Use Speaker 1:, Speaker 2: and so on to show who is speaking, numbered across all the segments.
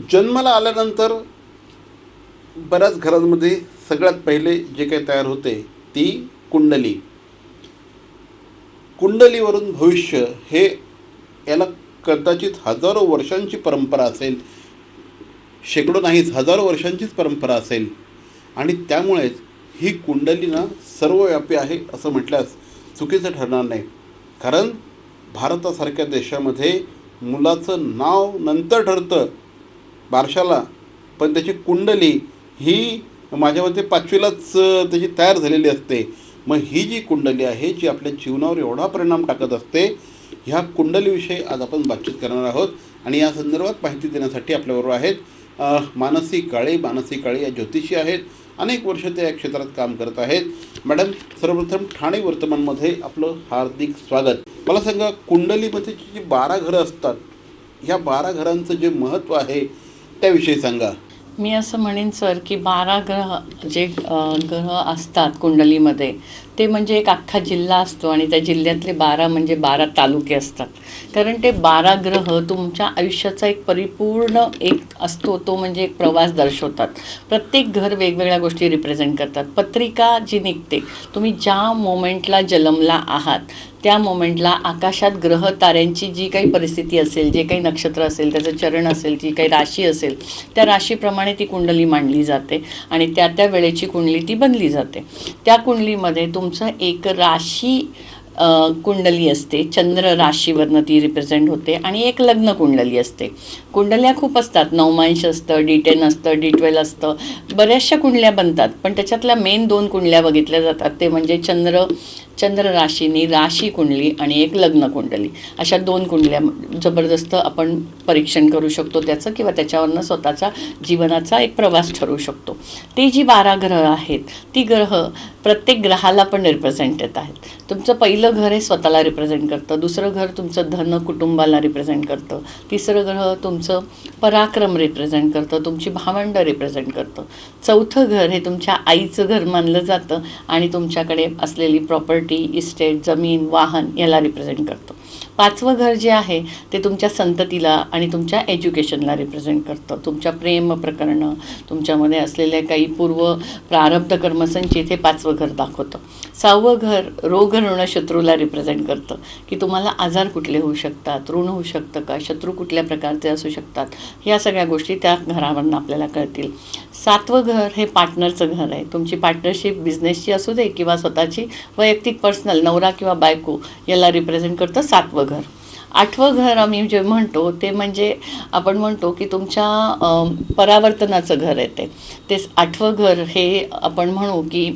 Speaker 1: जन्माला आल्यानंतर बऱ्याच घरांमध्ये सगळ्यात पहिले जे काही तयार होते ती कुंडली. कुंडलीवरून भविष्य हे याला कदाचित हजारो वर्षांची परंपरा असेल. शेकडो नाहीच हजारो वर्षांचीच परंपरा असेल. आणि त्यामुळेच ही कुंडली ना सर्वव्यापी आहे असं म्हटल्यास चुकीचं ठरणार नाही. कारण भारतासारख्या देशामध्ये मुलाचं नाव नंतर ठरतं. बारशाला. पण त्याची कुंडली ही माझ्या मते पाचवीलाच त्याची तयार झालेली असते. मग ही जी कुंडली आहे जी आपल्या जीवनावर एवढा परिणाम टाकत असते ह्या कुंडलीविषयी आज आपण बातचीत करणार आहोत. आणि या संदर्भात माहिती देण्यासाठी आपल्याबरोबर आहेत मानसी काळे. मानसी काळे या ज्योतिषी आहेत. अनेक वर्ष ते या क्षेत्रात काम करत आहेत. मॅडम सर्वप्रथम ठाणे वर्तमानमध्ये आपलं हार्दिक स्वागत. मला सांगा कुंडलीमध्ये जी बारा घरं असतात ह्या बारा घरांचं जे महत्त्व आहे त्याविषयी सांगा?
Speaker 2: मी असं म्हणेन सर की बारा ग्रह जे ग्रह असतात कुंडलीमध्ये ते म्हणजे एक अख्खा जिल्हा असतो आणि त्या जिल्ह्यातले बारा म्हणजे बारा तालुके असतात. कारण ते बारा ग्रह तुमच्या आयुष्याचा एक परिपूर्ण एक असतो तो म्हणजे एक प्रवास दर्शवतात. प्रत्येक घर वेगवेगळ्या गोष्टी रिप्रेझेंट करतात. पत्रिका जी निघते तुम्ही ज्या मोमेंटला जन्मला आहात त्या मोमेंटला आकाशात ग्रह ताऱ्यांची जी काही परिस्थिती असेल जे काही नक्षत्र असेल त्याचं चरण असेल जी काही राशी असेल त्या राशीप्रमाणे ती कुंडली मांडली जाते आणि त्या त्या वेळेची कुंडली ती बनली जाते. त्या कुंडलीमध्ये तुमचं एक राशी कुंडली असते. चंद्र राशीवरनं ती रिप्रेझेंट होते. आणि एक लग्न कुंडली असते. कुंडल्या खूप असतात. नवमांश असतं डी टेन असतं डी ट्वेल्व असतं. बऱ्याचशा कुंडल्या बनतात. पण त्याच्यातल्या मेन दोन कुंडल्या बघितल्या जातात. ते म्हणजे चंद्र चंद्र राशीनी राशी कुंडली आणि एक लग्न कुंडली. अशा दोन कुंडल्या जबरदस्त आपण परीक्षण करू शकतो त्याचं किंवा त्याच्यावरनं स्वतःचा जीवनाचा एक प्रवास ठरवू शकतो. ते जी बारा ग्रह आहेत ती ग्रह प्रत्येक ग्रहाला पण रिप्रेझेंट येत आहेत. तुमचं पहिलं घर हे स्वतःला रिप्रेझेंट करतं. दुसरं घर तुमचं धन कुटुंबाला रिप्रेझेंट करतं. तिसरं ग्रह तुमचं पराक्रम रिप्रेझेंट करतं. तुमची भावंड रिप्रेझेंट करतं. चौथं घर हे तुमच्या आईचं घर मानलं जातं आणि तुमच्याकडे असलेली प्रॉपर्टी इस्टेट जमीन वाहन याला रिप्रेझेंट करतं. पाचवं घर जे आहे ते तुमच्या संततीला आणि तुमच्या एज्युकेशनला रिप्रेझेंट करतं. तुमच्या प्रेम प्रकरणं तुमच्यामध्ये असलेल्या काही पूर्व प्रारब्ध कर्मसंचित हे पाचवं घर दाखवतं. सहावं घर रोग ऋण शत्रूला रिप्रेझेंट करतं. की तुम्हाला आजार कुठले होऊ शकतात ऋण होऊ शकतं का शत्रू कुठल्या प्रकारचे असू शकतात या सगळ्या गोष्टी त्या घरावरनं आपल्याला कळतील. सातवं घर हे पार्टनरचं घर आहे. तुमची पार्टनरशिप बिझनेसची असू दे किंवा स्वतःची वैयक्तिक पर्सनल नवरा किंवा बायको याला रिप्रेझेंट करतं आठवं घर आठवं घर आम्ही जे म्हणतो ते म्हणजे आपण म्हणतो की तुमच्या परावर्तनाचं घर आहे ते. आठवं घर हे आपण म्हणू की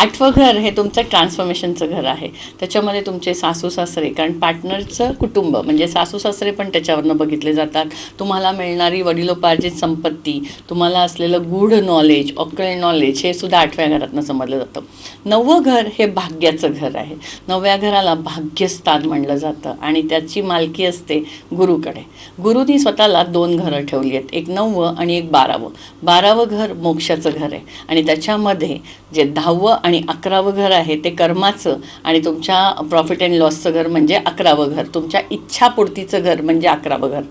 Speaker 2: आठवं घर हे तुमचं ट्रान्सफॉर्मेशनचं घर आहे. त्याच्यामध्ये तुमचे सासू सासरे कारण पार्टनरचं कुटुंब म्हणजे सासू सासरे पण त्याच्यावरनं बघितले जातात. तुम्हाला मिळणारी वडिलोपार्जित संपत्ती तुम्हाला असलेलं गूढ नॉलेज ऑकल नॉलेज हे सुद्धा आठव्या घरातनं समजलं जातं. नववं घर हे भाग्याचं घर आहे. नवव्या घराला भाग्यस्थान म्हणलं जातं आणि त्याची मालकी असते गुरुकडे. गुरुनी स्वतःला दोन घरं ठेवली आहेत एक नववं आणि एक बारावं. बारावं घर मोक्षाचं घर आहे आणि त्याच्यामध्ये जे दहावं आणि अकरावं घर आहे ते कर्माचं आणि तुमच्या प्रॉफिट अँड लॉसचं घर म्हणजे अकरावं घर. तुमच्या इच्छापूर्तीचं घर म्हणजे अकरावं घर.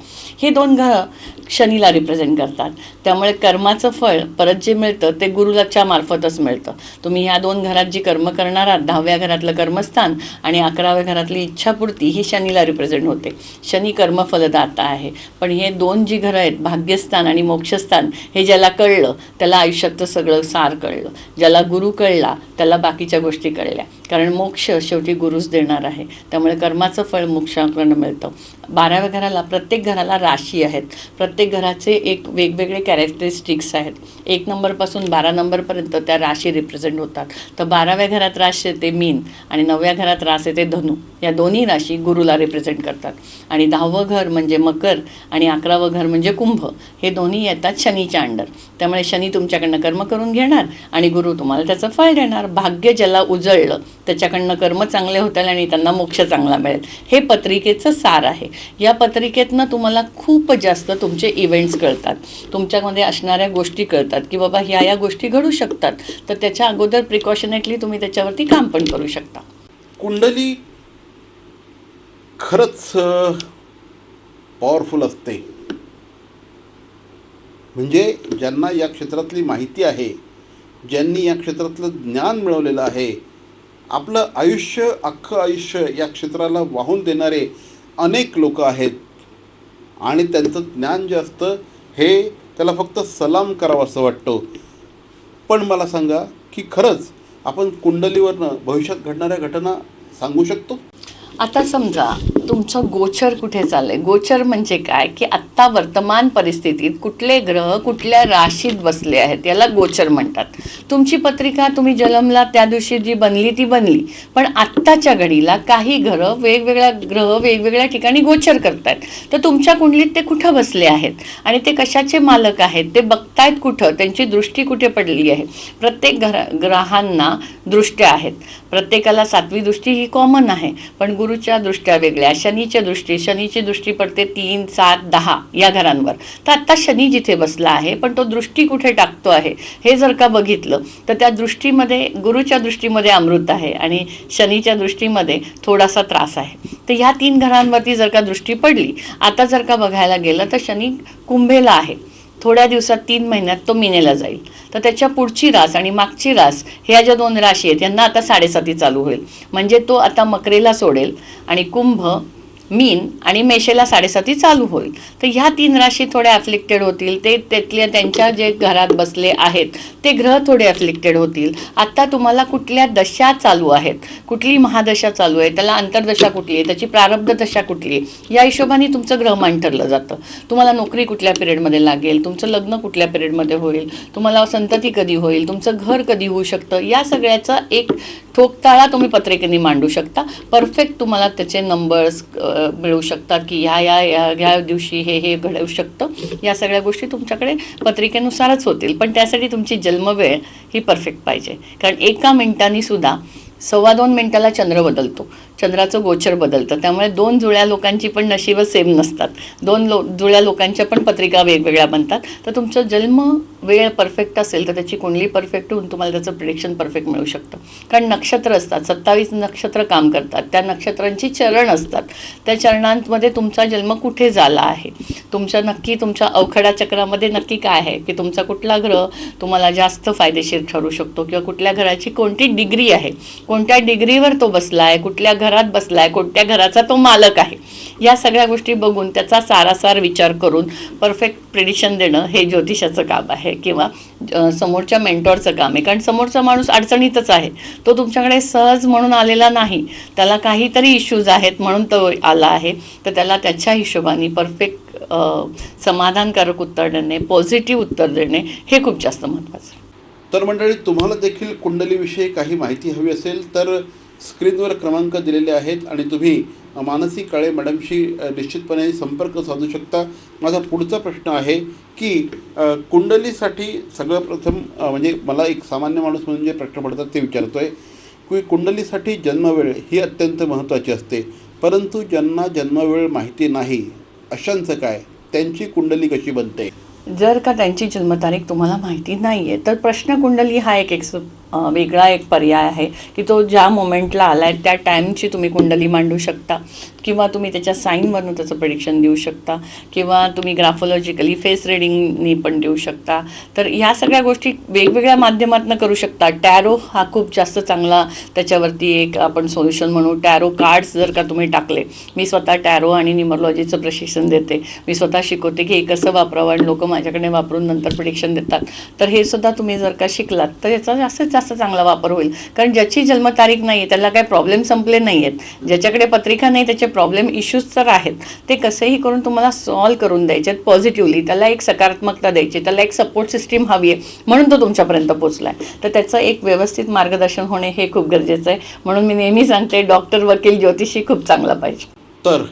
Speaker 2: हे दोन घर शनीला रिप्रेझेंट करतात. त्यामुळे कर्माचं फळ परत जे मिळतं ते गुरुलाच्या मार्फतच मिळतं. तुम्ही ह्या दोन घरात जी कर्म करणार आहात दहाव्या घरातलं कर्मस्थान आणि अकराव्या घरातली इच्छापूर्ती ही शनीला रिप्रेझेंट होते. शनी कर्मफलदाता आहे. पण हे दोन जी घरं आहेत भाग्यस्थान आणि मोक्षस्थान हे ज्याला कळलं त्याला आयुष्यातलं सगळं सार कळलं. ज्याला गुरु कळला त्याला बाकीच्या गोष्टी कळल्या. कारण मोक्ष शेवटी गुरुच देणार आहे. त्यामुळे कर्माचं फळ मोक्षाकडनं मिळतं. बाराव्या घराला प्रत्येक घराला राशी आहेत. प्रत्येक घराचे एक वेगवेगळे कॅरेक्टरिस्टिक्स आहेत. एक नंबरपासून बारा नंबरपर्यंत त्या राशी रिप्रेझेंट होतात. तर बाराव्या घरात रास येते मीन आणि नवव्या घरात रास येते धनु. या दोन्ही राशी गुरुला रिप्रेझेंट करतात. आणि दहावं घर म्हणजे मकर आणि अकरावं घर म्हणजे कुंभ. हे दोन्ही येतात शनीच्या अंडर त्यामुळे शनी तुमच्याकडनं कर्म करून घेणार आणि गुरु तुम्हाला त्याचं फळ देणार. भाग्य ज्याला उजळलं त्याच्याकडनं कर्म चांगले होतील आणि त्यांना मोक्ष चांगला मिळेल. हे पत्रिकेचं सार आहे. या पत्रिकेतनं तुम्हाला खूप जास्त तुमचे इव्हेंट्स कळतात. तुमच्यामध्ये असणाऱ्या गोष्टी कळतात की बाबा ह्या या गोष्टी घडू शकतात. तर त्याच्या अगोदर प्रिकॉशनेटली तुम्ही त्याच्यावरती काम पण करू शकता.
Speaker 1: कुंडली खरंच पॉवरफुल असते. म्हणजे ज्यांना या क्षेत्रातली माहिती आहे ज्यांनी या क्षेत्रातलं ज्ञान मिळवलेलं आहे आपलं आयुष्य अख्खं आयुष्य या क्षेत्राला वाहून देणारे अनेक लोक आहेत. आणि त्यांचं ज्ञान जे असतं हे त्याला फक्त सलाम करावं असं वाटतं. पण मला सांगा की खरंच आपण कुंडलीवरनं भविष्यात घडणाऱ्या घटना सांगू शकतो?
Speaker 2: आता समजा तुमचं गोचर कुठे चाललंय? गोचर म्हणजे काय? की आत्ता वर्तमान परिस्थितीत कुठले ग्रह कुठल्या राशीत बसले आहेत याला गोचर म्हणतात. तुमची पत्रिका तुम्ही जन्मला त्या दिवशी जी बनली ती बनली. पण आत्ताच्या घडीला काही ग्रह वेगवेगळ्या ग्रह वेगवेगळ्या ठिकाणी गोचर करतायत. तर तुमच्या कुंडलीत ते कुठं बसले आहेत? आणि ते कशाचे मालक आहेत? ते बघतायत कुठं? त्यांची दृष्टी कुठे पडली आहे? प्रत्येक घरा ग्रहांना दृष्ट्या आहेत. प्रत्येकाला सातवी दृष्टी ही कॉमन आहे. पण गुरुच्या दृष्ट्या वेगळ्या शनीच्या दृष्टी शनीची दृष्टी पडते तीन सात दहा. या घरांवर. तर आत्ता शनी जिथे बसला आहे पण तो दृष्टी कुठे टाकतो आहे हे जर का बघितलं तर त्या दृष्टीमध्ये गुरुच्या दृष्टीमध्ये अमृत आहे आणि शनीच्या दृष्टीमध्ये थोडासा त्रास आहे. तर ह्या तीन घरांवरती जर का दृष्टी पडली आता जर का बघायला गेलं तर शनी कुंभेला आहे. थोड्या दिवसात तीन महिन्यात तो मिनेला जाईल. तर त्याच्या पुढची रास आणि मागची रास ह्या ज्या दोन राशी आहेत यांना आता साडेसाती चालू होईल. म्हणजे तो आता मकरेला सोडेल आणि कुंभ मीन आणि मेषेला साडेसाती चालू होईल. तर ह्या तीन राशी थोड्या अफ्लिक्टेड होतील. ते त्यातल्या त्यांच्या जे घरात बसले आहेत ते ग्रह थोडे अफ्लिक्टेड होतील. आत्ता तुम्हाला कुठल्या दशा चालू आहेत? कुठली महादशा चालू आहे? त्याला अंतर्दशा कुठली आहे? त्याची प्रारब्ध दशा कुठली आहे? या हिशोबाने तुमचं ग्रहमान ठरलं जातं. तुम्हाला नोकरी कुठल्या पिरियडमध्ये लागेल? तुमचं लग्न कुठल्या पिरियडमध्ये होईल? तुम्हाला संतती कधी होईल? तुमचं घर कधी होऊ शकतं? या सगळ्याचा एक ठोकताळा तुम्ही पत्रिकेने मांडू शकता. परफेक्ट तुम्हाला त्याचे नंबर्स मिळू शकतात की ह्या या या ह्या दिवशी हे हे घडवू शकतं. या सगळ्या गोष्टी तुमच्याकडे पत्रिकेनुसारच होतील. पण त्यासाठी तुमची जन्मवेळ ही परफेक्ट पाहिजे. कारण एका मिनिटांनी सुद्धा सव्वा दोन मिनटाला चंद्र बदलतो. चंद्राचं गोचर बदलतं. त्यामुळे दोन जुळ्या लोकांची पण नशीबं सेम नसतात. दोन लो जुळ्या लोकांच्या पण पत्रिका वेगवेगळ्या बनतात. तर तुमचं जन्म वेळ परफेक्ट असेल तर त्याची कुंडली परफेक्ट होऊन तुम्हाला त्याचं प्रिडिक्शन परफेक्ट मिळू शकतं. कारण नक्षत्र असतात. सत्तावीस नक्षत्र काम करतात. त्या नक्षत्रांची चरण असतात. त्या चरणांमध्ये तुमचा जन्म कुठे झाला आहे? तुमच्या नक्की तुमच्या अवखडा चक्रामध्ये नक्की काय आहे? की तुमचा कुठला ग्रह तुम्हाला जास्त फायदेशीर ठरू शकतो? किंवा कुठल्या घराची कोणती डिग्री आहे? कोणत्या डिग्रीवर तो बसला आहे कुठल्या घरात बसला आहे कोणत्या घराचा तो मालक आहे या सगळ्या गोष्टी बघून त्याचा सारासार विचार करून परफेक्ट प्रिडिशन देणं हे ज्योतिषाचं काम आहे किंवा समोरच्या मेंटॉरचं काम आहे. कारण समोरचा माणूस अडचणीतच आहे. तो तुमच्याकडे सहज म्हणून आलेला नाही. त्याला काहीतरी इश्यूज आहेत म्हणून तो आला आहे. तर त्याला त्याच्या हिशोबाने परफेक्ट समाधानकारक उत्तर देणे पॉझिटिव्ह उत्तर देणे हे खूप जास्त महत्त्वाचं आहे.
Speaker 1: तर मंडळी तुम्हाला देखील कुंडलीविषयी काही माहिती हवी असेल तर स्क्रीनवर क्रमांक दिलेले आहेत आणि तुम्ही मानसी काळे मॅडमशी निश्चितपणे संपर्क साधू शकता. माझा पुढचा प्रश्न आहे की कुंडलीसाठी सगळं प्रथम म्हणजे मला एक सामान्य माणूस म्हणून जे प्रश्न पडतात ते विचारतोय की कुंडलीसाठी जन्मवेळ ही अत्यंत महत्त्वाची असते परंतु ज्यांना जन्मवेळ माहिती नाही अशांचं काय? त्यांची कुंडली कशी बनते?
Speaker 2: जर का त्यांची जन्मतारीख तुम्हाला माहिती नाही आहे तर प्रश्नकुंडली हा एक एक्सप वेगळा एक पर्याय आहे की तो ज्या मोमेंटला आला आहे त्या टाईमची तुम्ही कुंडली मांडू शकता. किंवा तुम्ही त्याच्या साईनवरून त्याचं प्रिडिक्शन देऊ शकता. किंवा तुम्ही ग्राफोलॉजिकली फेस रिडिंगनी पण देऊ शकता. तर ह्या सगळ्या गोष्टी वेगवेगळ्या माध्यमातून करू शकता. टॅरो हा खूप जास्त चांगला त्याच्यावरती एक आपण सोल्युशन म्हणू. टॅरो कार्ड्स जर का तुम्ही टाकले मी स्वतः टॅरो आणि न्युमरॉलॉजीचं प्रशिक्षण देते. मी स्वतः शिकवते की हे कसं वापरावं आणि लोक माझ्याकडे वापरून नंतर प्रिडिक्शन देतात. तर हे सुद्धा तुम्ही जर का शिकलात तर याचा जास्तीत जास्त चांगला वापर होईल. कारण ज्याची जन्मतारीख नाही आहे त्याला काही प्रॉब्लेम संपले नाही आहेत ज्याच्याकडे पत्रिका नाही त्याचे प्रॉब्लेम इश्यूज तर आहेत. ते कसेही करून तुम्हाला सॉल्व करून द्यायचे आहेत पॉझिटिव्हली त्याला एक सकारात्मकता द्यायची त्याला एक सपोर्ट सिस्टीम हवी आहे म्हणून तो तुमच्यापर्यंत पोचला आहे तर त्याचं एक व्यवस्थित मार्गदर्शन होणे हे खूप गरजेचं आहे. म्हणून मी नेहमी सांगते डॉक्टर वकील ज्योतिषी खूप चांगला पाहिजे.
Speaker 1: तर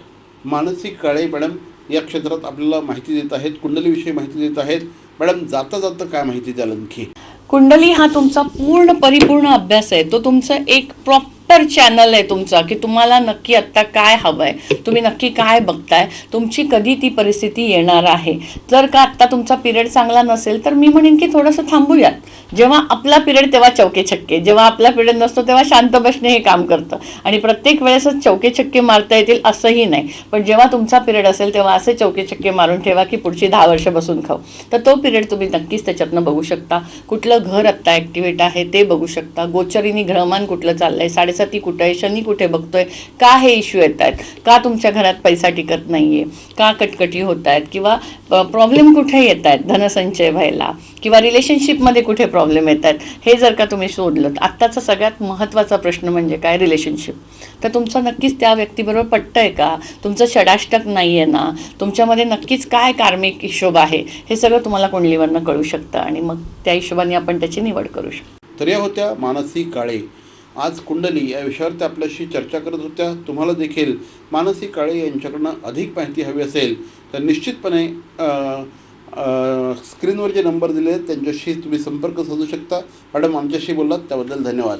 Speaker 1: मानसिक काळे मॅडम या क्षेत्रात आपल्याला माहिती देत आहेत कुंडलीविषयी माहिती देत आहेत. मॅडम जाता जाता काय माहिती द्याल आणखी?
Speaker 2: कुंडली हा तुमचा पूर्ण परिपूर्ण अभ्यास आहे. तो तुमचं एक प्रॉप तर चॅनल आहे तुमचा की तुम्हाला नक्की आत्ता काय हवं आहे तुम्ही नक्की काय बघताय. तुमची कधी ती परिस्थिती येणार आहे. जर का आत्ता तुमचा पिरियड चांगला नसेल तर मी म्हणेन की थोडंसं थांबूयात. जेव्हा आपला पिरियड तेव्हा चौके छक्के जेव्हा आपला पिरियड नसतो तेव्हा शांत बसणे हे काम करतं. आणि प्रत्येक वेळेसच चौके छक्के मारता येतील असंही नाही. पण जेव्हा तुमचा पिरियड असेल तेव्हा असे चौके छक्के मारून ठेवा की पुढची दहा वर्ष बसून खाऊ. तर तो पिरियड तुम्ही नक्कीच त्याच्यातनं बघू शकता. कुठलं घर आत्ता ॲक्टिवेट आहे ते बघू शकता. गोचरीनी ग्रहमान कुठलं चाललं आहे साडे चाललंय कुठं आहे? शनी कुठे बघतोय? का हे इश्यू येत आहेत? का तुमच्या घरात पैसा टिकत नाहीये? का कटकटी होत आहेत? किंवा प्रॉब्लेम कुठे येत आहेत धनसंचय व्हायला? किंवा रिलेशनशिपमध्ये कुठे प्रॉब्लेम येत आहेत? हे जर का तुम्ही शोधलं आत्ताचा सगळ्यात महत्त्वाचा प्रश्न म्हणजे काय रिलेशनशिप तर तुमचं नक्कीच त्या व्यक्तीबरोबर पटतंय का? तुमचं षडाष्टक नाही आहे ना? तुमच्यामध्ये नक्कीच काय कार्मिक हिशोब आहे? हे सगळं तुम्हाला कुंडलीवरनं कळू शकतं आणि मग त्या हिशोबाने आपण त्याची निवड करू शकतो.
Speaker 1: तर या होत्या मानसी काळे. आज कुंडली या विषयावर त्या आपल्याशी चर्चा करत होत्या. तुम्हाला देखील मानसी काळे यांच्याकडनं अधिक माहिती हवी असेल तर निश्चितपणे स्क्रीनवर जे नंबर दिले आहेत त्यांच्याशी तुम्ही संपर्क साधू शकता. मॅडम आमच्याशी बोललात त्याबद्दल धन्यवाद.